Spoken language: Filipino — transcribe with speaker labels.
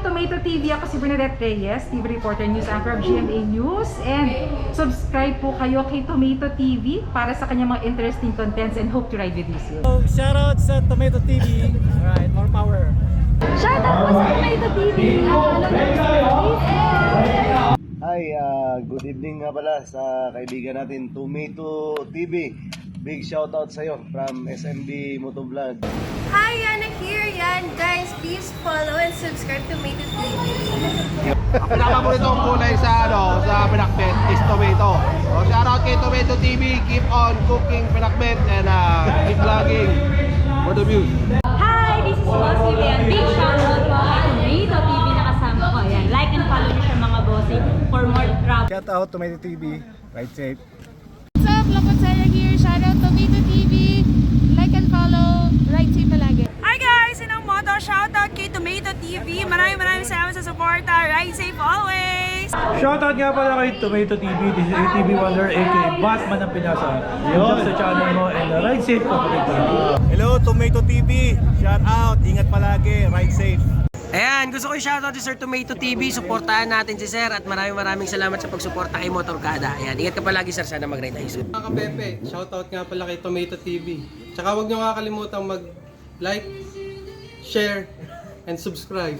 Speaker 1: Tomato TV. Ako si Bernadette Reyes, TV reporter, news anchor of GMA News. And subscribe po kayo kay Tomato TV para sa kanyang mga interesting contents and hope to ride with you soon.
Speaker 2: So, shoutout sa Tomato TV. Alright, more power.
Speaker 1: Shoutout po sa Tomato TV.
Speaker 3: Hi, ah, good evening nga pala sa kaibigan natin Tomato TV. Big shoutout sa iyo from SMB Motovlog.
Speaker 4: Hi, Yana here. Yan, subscribe to Made TV.
Speaker 5: Pinakapaboritong kulay sa ano, sa pinakbet is tomato. So shoutout kay Tomato TV, keep on cooking pinakbet and uh, keep vlogging for the views.
Speaker 6: Hi, this is Bossy Lian. Big shoutout po kay Tomato TV na kasama ko. Ayan, like and follow nyo siya mga bossing for more travel.
Speaker 2: Shoutout Tomato TV. Ride safe.
Speaker 7: What's up? Lakot Sarah here. Shoutout Tomato TV. Like and follow. Right safe palagi.
Speaker 8: Hi guys! Sinang moto, shoutout TV. Maraming maraming salamat sa suporta. Ride safe always!
Speaker 9: Shoutout nga pala kay Tomato TV, this is ATV Wonder aka Batman ng Pinasa. Yun. sa channel mo and uh, ride safe kapatid.
Speaker 2: Hello, Tomato TV. Shoutout. Ingat palagi. Ride safe.
Speaker 10: Ayan, gusto ko i-shoutout si Sir Tomato TV. Suportahan natin si Sir at maraming maraming salamat sa pagsuporta kay Motorkada. Ayan, ingat ka palagi Sir, sana mag-ride tayo soon.
Speaker 5: Mga kapepe, shoutout nga pala kay Tomato TV. Tsaka huwag niyo kakalimutan mag-like, share, and subscribe.